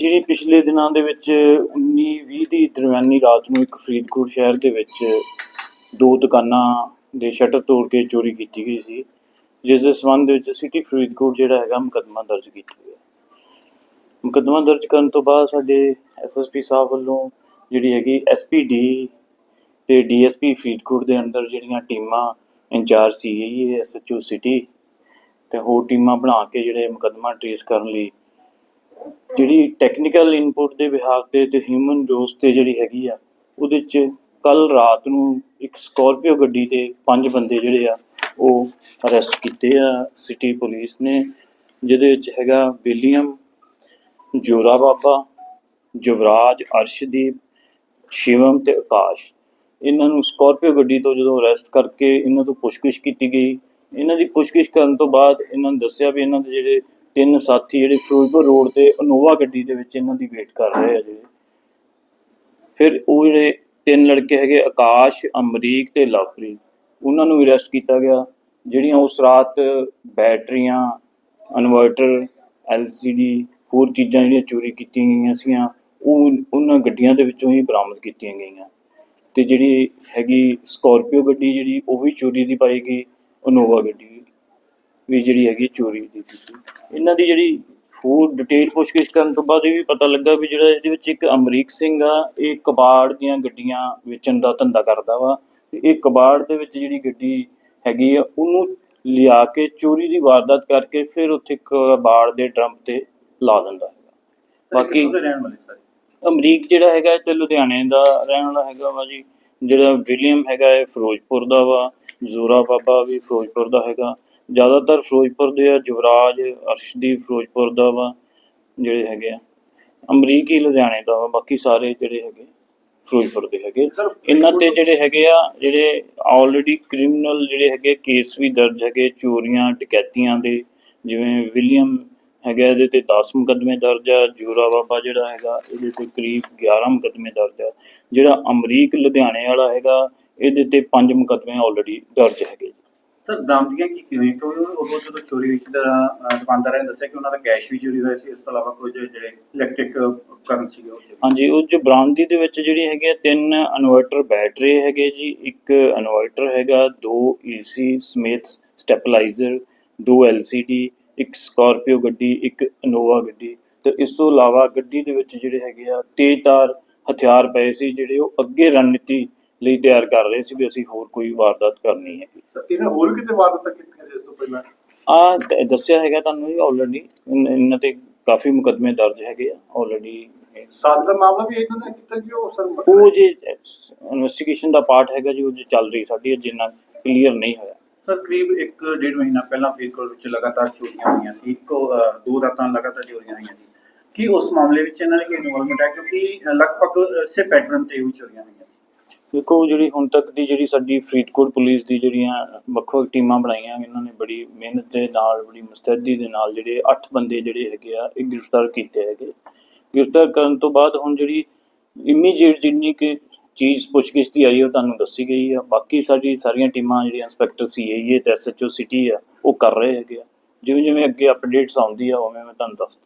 ਜਿਹੜੀ ਪਿਛਲੇ ਦਿਨਾਂ ਦੇ ਵਿੱਚ 19-20 ਦੀ ਦਰਮਿਆਨੀ ਰਾਤ ਨੂੰ ਇੱਕ ਫਰੀਦਕੋਟ ਸ਼ਹਿਰ ਦੇ ਵਿੱਚ ਦੋ ਦੁਕਾਨਾਂ ਦੇ ਸ਼ਟਰ ਤੋੜ ਕੇ ਚੋਰੀ ਕੀਤੀ ਗਈ ਸੀ, ਜਿਸ ਦੇ ਸੰਬੰਧ ਵਿੱਚ ਸਿਟੀ ਫਰੀਦਕੋਟ ਜਿਹੜਾ ਹੈਗਾ ਮੁਕੱਦਮਾ ਦਰਜ ਕੀਤਾ ਗਿਆ। ਮੁਕੱਦਮਾ ਦਰਜ ਕਰਨ ਤੋਂ ਬਾਅਦ ਸਾਡੇ ਐਸਐਸਪੀ ਸਾਹਿਬ ਵੱਲੋਂ ਜਿਹੜੀ ਹੈਗੀ ਐਸਪੀਡੀ ਤੇ ਡੀਐਸਪੀ ਫਰੀਦਕੋਟ ਦੇ ਅੰਦਰ ਜਿਹੜੀਆਂ ਟੀਮਾਂ ਇੰਚਾਰਜ ਸੀਆਈਏ ਐਸਐਚਓ ਸਿਟੀ ਤੇ ਹੋਰ ਟੀਮਾਂ ਬਣਾ ਕੇ ਜਿਹੜੇ ਮੁਕੱਦਮਾ ਟ੍ਰੇਸ ਕਰਨ ਲਈ ਜਿਹੜੀ ਟੈਕਨੀਕਲ ਇਨਪੁਟ ਦੇ ਵਿਭਾਗ ਤੇ ਤੇ ਹਿਊਮਨ ਰਿਸੋਰਸ ਤੇ ਜਿਹੜੀ ਹੈਗੀ ਆ, ਉਹਦੇ ਚ ਕੱਲ ਰਾਤ ਨੂੰ ਇੱਕ ਸਕਾਰਪੀਓ ਗੱਡੀ ਤੇ ਪੰਜ ਬੰਦੇ ਜਿਹੜੇ ਆ, ਉਹ ਅਰੈਸਟ ਕੀਤੇ ਆ ਸਿਟੀ ਪੁਲਿਸ ਨੇ, ਜਿਹਦੇ ਵਿੱਚ ਹੈਗਾ ਵਿਲੀਅਮ ਜੋਰਾ ਬਾਬਾ ਜਵਰਾਜ ਅਰਸ਼ਦੀਪ, ਸ਼ਿਵਮ ਤੇ ਆਕਾਸ਼। ਇਹਨਾਂ ਨੂੰ ਸਕਾਰਪੀਓ ਗੱਡੀ ਤੋਂ ਜਦੋਂ ਅਰੈਸਟ ਕਰਕੇ ਇਹਨਾਂ ਤੋਂ ਪੁੱਛਗਿੱਛ ਕੀਤੀ ਗਈ, ਇਹਨਾਂ ਦੀ ਪੁੱਛਗਿੱਛ ਕਰਨ ਤੋਂ ਬਾਅਦ ਇਹਨਾਂ ਨੇ ਦੱਸਿਆ ਵੀ ਇਹਨਾਂ ਦੇ ਜਿਹੜੇ ਤਿੰਨ ਸਾਥੀ ਜਿਹੜੇ ਫਿਰੋਜ਼ਪੁਰ ਰੋਡ ਤੇ ਇਨੋਵਾ ਗੱਡੀ ਦੇ ਵਿੱਚ ਇਹਨਾਂ ਦੀ ਵੇਟ ਕਰ ਰਹੇ ਆ ਜਿਹੜੇ ਫਿਰ ਉਹ ਜਿਹੜੇ ਤਿੰਨ ਲੜਕੇ ਹੈਗੇ, ਆਕਾਸ਼, ਅਮਰੀਕ ਤੇ ਲਵਪ੍ਰੀਤ, ਉਹਨਾਂ ਨੂੰ ਅਰੈਸਟ ਕੀਤਾ ਗਿਆ, ਜਿਹੜੀਆਂ ਉਸ ਰਾਤ ਬੈਟਰੀਆਂ, ਇਨਵਰਟਰ, ਐਲਸੀਡੀ, ਹੋਰ ਚੀਜ਼ਾਂ ਜਿਹੜੀਆਂ ਚੋਰੀ ਕੀਤੀਆਂ ਗਈਆਂ ਸੀਗੀਆਂ, ਉਹ ਉਹਨਾਂ ਗੱਡੀਆਂ ਦੇ ਵਿੱਚੋਂ ਹੀ ਬਰਾਮਦ ਕੀਤੀਆਂ ਗਈਆਂ। ਤੇ ਜਿਹੜੀ ਹੈਗੀ ਸਕਾਰਪੀਓ ਗੱਡੀ ਜਿਹੜੀ, ਉਹ ਵੀ ਚੋਰੀ ਦੀ ਪਾਈ ਗਈ ਇਨੋਵਾ ਗੱਡੀ। ਵੀ ਜਿਹੜੀ ਹੈਗੀ ਚੋਰੀ ਦੀ। ਕੀਤੀ ਇਹਨਾਂ ਦੀ ਜਿਹੜੀ ਹੋਰ ਡਿਟੇਲ ਪੁੱਛਗਿੱਛ ਕਰਨ ਤੋਂ ਬਾਅਦ ਇਹ ਵੀ ਪਤਾ ਲੱਗਾ ਵੀ ਜਿਹੜਾ ਇਹਦੇ ਵਿੱਚ ਇੱਕ ਅਮਰੀਕ ਸਿੰਘ ਆ ਇਹ ਕਬਾੜ ਦੀਆਂ ਗੱਡੀਆਂ ਵੇਚਣ ਦਾ ਧੰਦਾ ਕਰਦਾ ਵਾ। ਤੇ ਇਹ ਕਬਾੜ ਦੇ ਵਿੱਚ ਜਿਹੜੀ ਗੱਡੀ ਹੈਗੀ ਆ ਉਹਨੂੰ ਲਿਆ ਕੇ ਚੋਰੀ ਦੀ ਵਾਰਦਾਤ ਕਰਕੇ ਫਿਰ ਉੱਥੇ ਕਬਾੜ ਦੇ ਡਰਮ ਤੇ ਲਾ ਦਿੰਦਾ ਬਾਕੀ ਅਮਰੀਕ ਜਿਹੜਾ ਹੈਗਾ ਇਹ ਤੇ ਲੁਧਿਆਣੇ ਦਾ ਰਹਿਣ ਵਾਲਾ ਹੈਗਾ ਵਾ ਜੀ। ਜਿਹੜਾ ਵਿਲੀਅਮ ਹੈਗਾ ਇਹ ਫਿਰੋਜ਼ਪੁਰ ਦਾ ਵਾ ਜ਼ੋਰਾ ਬਾਬਾ ਵੀ ਫਿਰੋਜ਼ਪੁਰ ਦਾ ਹੈਗਾ। ਜ਼ਿਆਦਾਤਰ ਫਿਰੋਜ਼ਪੁਰ ਦੇ ਆ ਯੁਵਰਾਜ ਅਰਸ਼ਦੀਪ ਫਿਰੋਜ਼ਪੁਰ ਦਾ ਵਾ ਜਿਹੜੇ ਹੈਗੇ ਆ। ਅਮਰੀਕ ਲੁਧਿਆਣੇ ਦਾ ਵਾ ਬਾਕੀ ਸਾਰੇ ਜਿਹੜੇ ਹੈਗੇ ਫਿਰੋਜ਼ਪੁਰ ਦੇ ਹੈਗੇ। ਇਹਨਾਂ ਤੇ ਜਿਹੜੇ ਹੈਗੇ ਆ ਜਿਹੜੇ ਆਲਰੇਡੀ ਕ੍ਰਿਮੀਨਲ ਜਿਹੜੇ ਹੈਗੇ ਕੇਸ ਵੀ ਦਰਜ ਹੈਗੇ ਚੋਰੀਆਂ ਡਕੈਤੀਆਂ ਦੇ ਜਿਵੇਂ ਵਿਲੀਅਮ ਹੈਗਾ ਇਹਦੇ ਤੇ 10 ਮੁਕੱਦਮੇ ਦਰਜ ਆ ਜੂਰਾ ਬਾਬਾ ਜਿਹੜਾ ਹੈਗਾ ਇਹਦੇ ਤੇ ਕਰੀਬ 11 ਮੁਕੱਦਮੇ ਦਰਜ ਆ। ਜਿਹੜਾ ਅਮਰੀਕ ਲੁਧਿਆਣੇ ਵਾਲਾ ਹੈਗਾ ਇਹਦੇ ਤੇ 5 ਮੁਕੱਦਮੇ ਆਲਰੇਡੀ ਦਰਜ ਹੈਗੇ ਸਰ ਬਰਾਮਦੀਆਂ ਕੀ ਕਿਵੇਂ? ਕਿਉਂਕਿ ਉਦੋਂ ਜਦੋਂ ਚੋਰੀ ਹੋਈ ਸੀ ਤਾਂ ਅਹ, ਦੁਕਾਨਦਾਰਾਂ ਨੇ ਦੱਸਿਆ ਕਿ ਉਹਨਾਂ ਦਾ ਕੈਸ਼ ਵੀ ਚੋਰੀ ਹੋਇਆ ਸੀ ਇਸ ਤੋਂ ਇਲਾਵਾ ਕੁਝ ਜਿਹੜੇ ਇਲੈਕਟ੍ਰਿਕ ਉਪਕਰਨ ਸੀਗੇ ਉਹ ਹਾਂਜੀ ਉਹ ਚ ਬਰਾਮਦੀ ਦੇ ਵਿੱਚ ਜਿਹੜੀ ਹੈਗੀ ਤਿੰਨ ਇਨਵਰਟਰ ਬੈਟਰੀ ਹੈਗੇ ਜੀ ਇੱਕ ਇਨਵਰਟਰ ਹੈਗਾ ਦੋ ਏਸੀ ਸਮੇਤ ਸਟੈਪਲਾਈਜ਼ਰ ਦੋ ਐਲਸੀਡੀ ਇੱਕ ਸਕਾਰਪੀਓ ਗੱਡੀ ਇੱਕ ਇਨੋਵਾ ਗੱਡੀ। ਤੇ ਇਸ ਤੋਂ ਇਲਾਵਾ ਗੱਡੀ ਦੇ ਵਿੱਚ ਜਿਹੜੇ ਹੈਗੇ ਆ ਤੇਜ਼ਧਾਰ ਹਥਿਆਰ ਪਏ ਸੀ ਜਿਹੜੇ ਉਹ ਅੱਗੇ ਰਣਨੀਤੀ ਲਈ ਤਿਆਰ ਕਰ ਰਹੇ ਸੀ ਵੀ ਅਸੀਂ ਹੋਰ ਕੋਈ ਵਾਰਦਾਤ ਕਰਨੀ ਹੈ। ਇਹਨਾਂ ਹੋਰ ਕਿਤੇ ਵਾਰਦਾਤਾਂ ਕੀਤੀਆਂ ਸੀ ਇਸ ਤੋਂ ਪਹਿਲਾਂ? ਆ ਦੱਸਿਆ ਹੈਗਾ ਤੁਹਾਨੂੰ ਜੀ ਆਲਰੇਡੀ ਇਹਨਾਂ ਤੇ ਕਾਫੀ ਮੁਕੱਦਮੇ ਦਰਜ ਹੈਗੇ ਆ ਆਲਰੇਡੀ ਸਾਧ ਦਾ ਮਾਮਲਾ ਵੀ ਇਹਨਾਂ ਦਾ ਕੀਤਾ ਜੀ ਉਹ ਸਰ ਉਹ ਜੇ ਇਨਵੈਸਟੀਗੇਸ਼ਨ ਦਾ ਪਾਰਟ ਹੈਗਾ ਜੀ ਉਹ ਜੇ ਚੱਲ ਰਹੀ ਸਾਡੀ ਨਾ ਕਲੀਅਰ ਨਹੀਂ ਹੋਇਆ। ਸਰ ਕਰੀਬ 1 ਡੇਢ ਮਹੀਨਾ ਪਹਿਲਾਂ ਫਰੀਦਕੋਟ ਵਿੱਚ ਲਗਾਤਾਰ ਚੋਰੀਆਂ ਹੋਈਆਂ ਸੀ ਇੱਕੋ ਦੋ ਰਾਤਾਂ ਲਗਾਤਾਰ ਚੋਰੀਆਂ ਹੋਈਆਂ ਸੀ। ਕੀ ਉਸ ਮਾਮਲੇ ਵਿੱਚ ਇਹਨਾਂ ਦੀ ਕੋਈ ਇਨਵੋਲਵਮੈਂਟ ਹੈ? ਕਿਉਂਕਿ ਅਹ, ਲਗਭਗ ਇਸੇ ਪੈਟਰਨ ਤੇ ਹੀ ਚੋਰੀਆਂ ਹੋਈਆਂ ਸੀ। ਦੇਖੋ, ਜਿਹੜੀ ਹੁਣ ਤੱਕ ਦੀ ਜਿਹੜੀ ਸਾਡੀ ਫਰੀਦਕੋਟ ਪੁਲਿਸ ਦੀ ਜਿਹੜੀਆਂ ਵੱਖ-ਵੱਖ ਟੀਮਾਂ ਬਣਾਈਆਂ ਇਹਨਾਂ ਨੇ ਬੜੀ ਮਿਹਨਤ ਦੇ ਨਾਲ, ਬੜੀ ਮੁਸਤੈਦੀ ਦੇ ਨਾਲ ਜਿਹੜੇ 8 ਬੰਦੇ ਜਿਹੜੇ ਹੈਗੇ ਆ, ਇਹ ਗ੍ਰਿਫਤਾਰ ਕੀਤੇ ਹੈਗੇ। ਗ੍ਰਿਫਤਾਰ ਕਰਨ ਤੋਂ ਬਾਅਦ ਹੁਣ ਜਿਹੜੀ ਇਮੀਡੀਏਟ ਜਿੰਨੀ ਕਿ ਚੀਜ਼ ਪੁੱਛਗਿੱਛ ਦੀ ਆਈ ਉਹ ਤੁਹਾਨੂੰ ਦੱਸੀ ਗਈ ਆ। ਬਾਕੀ ਸਾਡੀ ਸਾਰੀਆਂ ਟੀਮਾਂ, ਜਿਹੜੀਆਂ ਇੰਸਪੈਕਟਰ ਸੀਏਏ ਤੇ ਐਸਐਚਓ ਸਿਟੀ ਆ, ਉਹ ਕਰ ਰਹੇ ਹੈਗੇ ਆ। ਜਿਵੇਂ ਜਿਵੇਂ ਅੱਗੇ ਅਪਡੇਟਸ ਆਉਂਦੀ ਆ ਉਵੇਂ ਮੈਂ ਤੁਹਾਨੂੰ ਦੱਸ